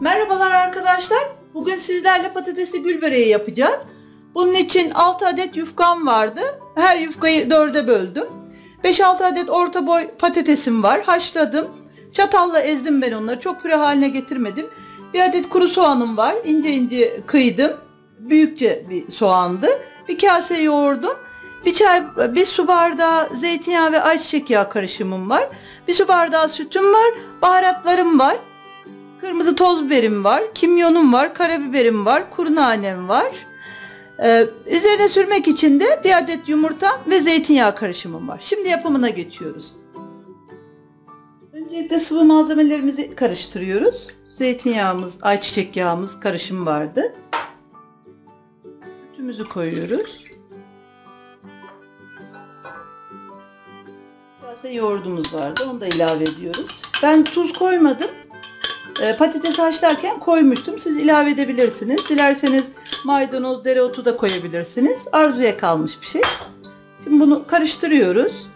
Merhabalar arkadaşlar. Bugün sizlerle patatesli gül böreği yapacağız. Bunun için 6 adet yufkam vardı. Her yufkayı 4'e böldüm. 5-6 adet orta boy patatesim var. Haşladım. Çatalla ezdim ben onları. Çok püre haline getirmedim. Bir adet kuru soğanım var. İnce ince kıydım. Büyükçe bir soğandı. Bir kase yoğurdum. Bir çay, bir su bardağı zeytinyağı ve ayçiçek yağı karışımım var. Bir su bardağı sütüm var. Baharatlarım var. Kırmızı toz biberim var, kimyonum var, karabiberim var, kuru nanem var. Ee, üzerine sürmek için de bir adet yumurta ve zeytinyağı karışımım var. Şimdi yapımına geçiyoruz. Öncelikle sıvı malzemelerimizi karıştırıyoruz. Zeytinyağımız, ayçiçek yağımız karışım vardı. Sütümüzü koyuyoruz. Kase yoğurdumuz vardı. Onu da ilave ediyoruz. Ben tuz koymadım. E, patates haşlarken koymuştum. Siz ilave edebilirsiniz. Dilerseniz maydanoz, dereotu da koyabilirsiniz. Arzuya kalmış bir şey. Şimdi bunu karıştırıyoruz.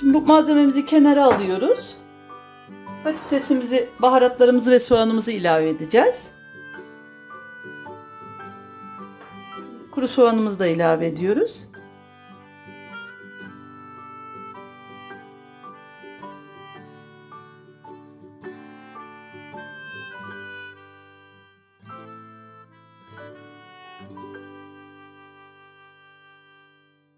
Şimdi bu malzememizi kenara alıyoruz. Patatesimizi, baharatlarımızı ve soğanımızı ilave edeceğiz. Kuru soğanımızı da ilave ediyoruz.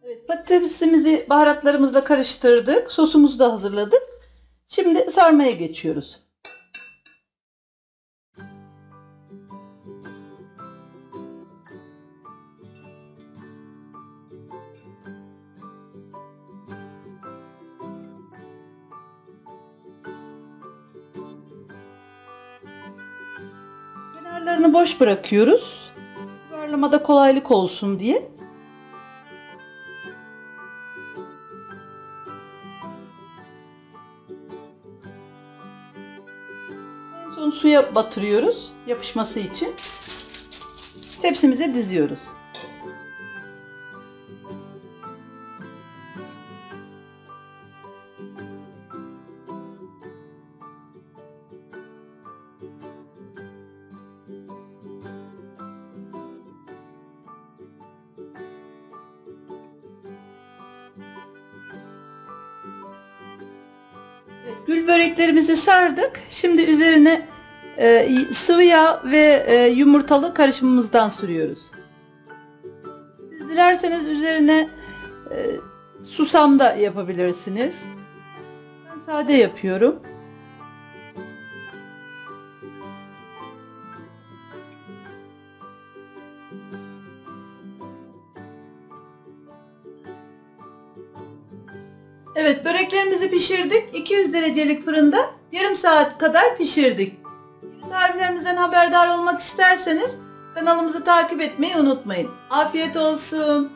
Evet, patatesimizi baharatlarımızla karıştırdık. Sosumuzu da hazırladık. Şimdi sarmaya geçiyoruz. Kenarlarını boş bırakıyoruz. Yuvarlamada kolaylık olsun diye. En son suya batırıyoruz yapışması için. Tepsimize diziyoruz. Gül böreklerimizi sardık. Şimdi üzerine e, sıvı yağ ve e, yumurtalı karışımımızdan sürüyoruz. Siz dilerseniz üzerine e, susam da yapabilirsiniz. Ben sade yapıyorum. Evet böreklerimizi pişirdik. 200 derecelik fırında yarım saat kadar pişirdik. Tariflerimizden haberdar olmak isterseniz kanalımızı takip etmeyi unutmayın. Afiyet olsun.